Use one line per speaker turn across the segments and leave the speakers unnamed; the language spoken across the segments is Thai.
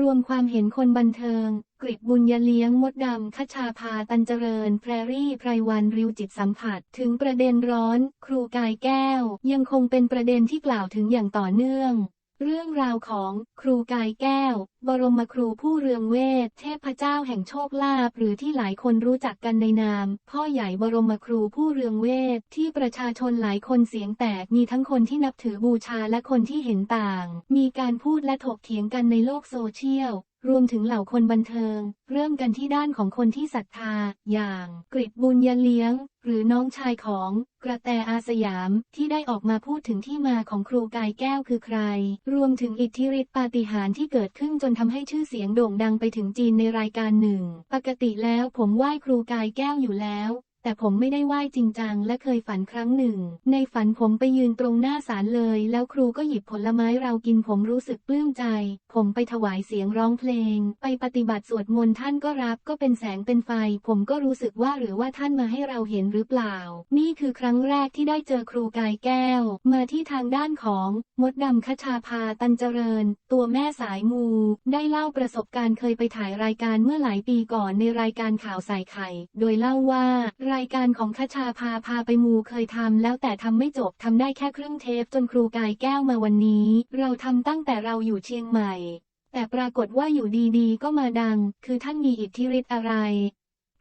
รวมความเห็นคนบันเทิง กริบบุญยเลี้ยงมดดำคชาพาตันเจริญ แพรรี่ไพรวันริวจิตสัมผัส ถึงประเด็นร้อน ครูกายแก้ว ยังคงเป็นประเด็นที่กล่าวถึงอย่างต่อเนื่อง เรื่องราวของครูกายแก้ว บรมครูผู้เรืองเวท เทพเจ้าแห่งโชคลาภหรือที่หลายคนรู้จักกันในนาม พ่อใหญ่บรมครูผู้เรืองเวท ที่ประชาชนหลายคนเสียงแตกมีทั้งคนที่นับถือบูชาและคนที่เห็นต่าง มีการพูดและถกเถียงกันในโลกโซเชียล รวมถึงเหล่าคนบันเทิง เริ่มกันที่ด้านของคนที่ศรัทธา อย่างกริบบุญยเลี้ยง หรือน้องชายของกระแตอาสยามที่ได้ออกมาพูดถึงที่มาของครูกายแก้วคือใคร รวมถึงอิทธิฤทธิปาฏิหาริย์ที่เกิดขึ้นจนทำให้ชื่อเสียงโด่งดังไปถึงจีนในรายการหนึ่ง ปกติแล้วผมไหว้ครูกายแก้วอยู่แล้ว แต่ผมไม่ได้ไหว้จริงจังและเคยฝันครั้งหนึ่ง ในฝันผมไปยืนตรงหน้าศาลเลย แล้วครูก็หยิบผลไม้เรากินผมรู้สึกปลื้มใจ ผมไปถวายเสียงร้องเพลง ไปปฏิบัติสวดมนต์ท่านก็รับก็เป็นแสงเป็นไฟ ผมก็รู้สึกว่าหรือว่าท่านมาให้เราเห็นหรือเปล่า นี่คือครั้งแรกที่ได้เจอครูกายแก้ว มาที่ทางด้านของมดดำคชาพาตันเจริญ ตัวแม่สายมู ได้เล่าประสบการณ์เคยไปถ่ายรายการเมื่อหลายปีก่อนในรายการข่าวใส่ไข่ โดยเล่าว่ารายการของคชาพาพาไปมูเคยทำแล้วแต่ทำไม่จบทำได้แค่ครึ่งเทปจนครูกายแก้วมาวันนี้ เราทำตั้งแต่เราอยู่เชียงใหม่ แต่ปรากฏว่าอยู่ดีๆ ก็มาดัง คือท่านมีอิทธิฤทธิ์อะไร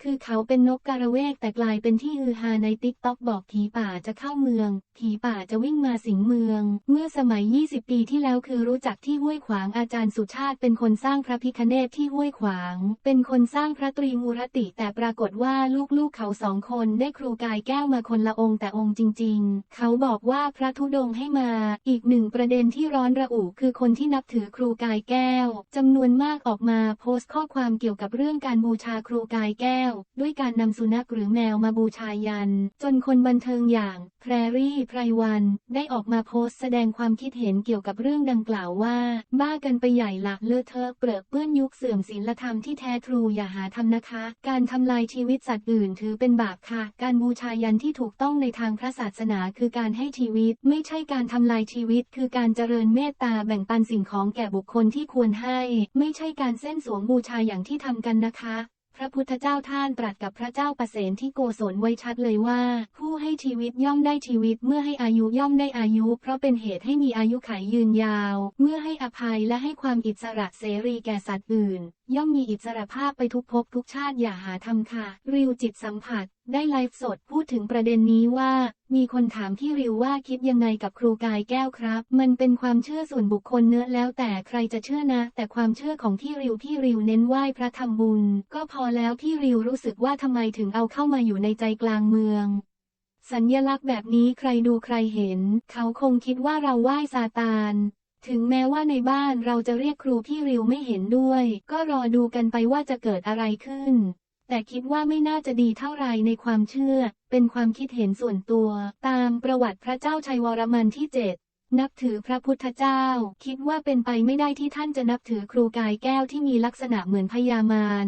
คือเขาเป็นนกกระเวกแต่กลายเป็นที่ฮือฮาในติ๊กต็อกบอกผีป่าจะเข้าเมือง ผีป่าจะวิ่งมาสิงเมือง เมื่อสมัย 20 ปีที่แล้วคือรู้จักที่ห้วยขวางอาจารย์สุชาติเป็นคนสร้างพระพิคเนตที่ห้วยขวาง เป็นคนสร้างพระตรีมูรติ แต่ปรากฏว่าลูกๆเขาสองคนได้ครูกายแก้วมาคนละองค์แต่องค์จริง ๆ เขาบอกว่าพระธุดงให้มา อีกหนึ่งประเด็นที่ร้อนระอุคือคนที่นับถือครูกายแก้วจำนวนมากออกมาโพสต์ข้อความเกี่ยวกับเรื่องการบูชาครูกายแก้วด้วยการนำสุนัขหรือแมวมาบูชายัน จนคนบันเทิงอย่างแพรรี่ไพรวัน ได้ออกมาโพสต์แสดงความคิดเห็นเกี่ยวกับเรื่องดังกล่าวว่า บ้ากันไปใหญ่หลักเลอะเทอะเปรอะเปื้อนยุคเสื่อมศีลธรรมที่แท้ทรูอย่าหาทำนะคะ การทำลายชีวิตสัตว์อื่นถือเป็นบาปค่ะ การบูชายันที่ถูกต้องในทางพระศาสนาคือการให้ชีวิต ไม่ใช่การทำลายชีวิต คือการเจริญเมตตาแบ่งปันสิ่งของแก่บุคคลที่ควรให้ ไม่ใช่การเส้นสวงบูชาอย่างที่ทำกันนะคะ พระพุทธเจ้าท่านตรัสกับพระเจ้าประเสนที่โกศลไว้ชัดเลยว่า ผู้ให้ชีวิตย่อมได้ชีวิตเมื่อให้อายุย่อมได้อายุ เพราะเป็นเหตุให้มีอายุขัยยืนยาว เมื่อให้อภัยและให้ความอิสระเสรีแก่สัตว์อื่น ย่อมมีอิสระภาพไปทุกภพทุกชาติอย่าหาทำค่ะ ริวจิตสัมผัส ได้ไลฟ์สดพูดถึงประเด็นนี้ว่า มีคนถามพี่ริวว่าคิดยังไงกับครูกายแก้วครับ มันเป็นความเชื่อส่วนบุคคลเนื้อแล้วแต่ใครจะเชื่อนะ แต่ความเชื่อของพี่ริวพี่ริวเน้นไหว้พระทำบุญ ก็พอแล้วพี่ริวรู้สึกว่าทำไมถึงเอาเข้ามาอยู่ในใจกลางเมืองสัญญลักษณ์แบบนี้ใครดูใครเห็น เขาคงคิดว่าเราไหว้ซาตาน ถึงแม้ว่าในบ้านเราจะเรียกครูพี่ริวไม่เห็นด้วย ก็รอดูกันไปว่าจะเกิดอะไรขึ้น แต่คิดว่าไม่น่าจะดีเท่าไรในความเชื่อ เป็นความคิดเห็นส่วนตัว ตามประวัติพระเจ้าชัยวรมันที่เจ็ดนับถือพระพุทธเจ้า คิดว่าเป็นไปไม่ได้ที่ท่านจะนับถือครูกายแก้วที่มีลักษณะเหมือนพญามาร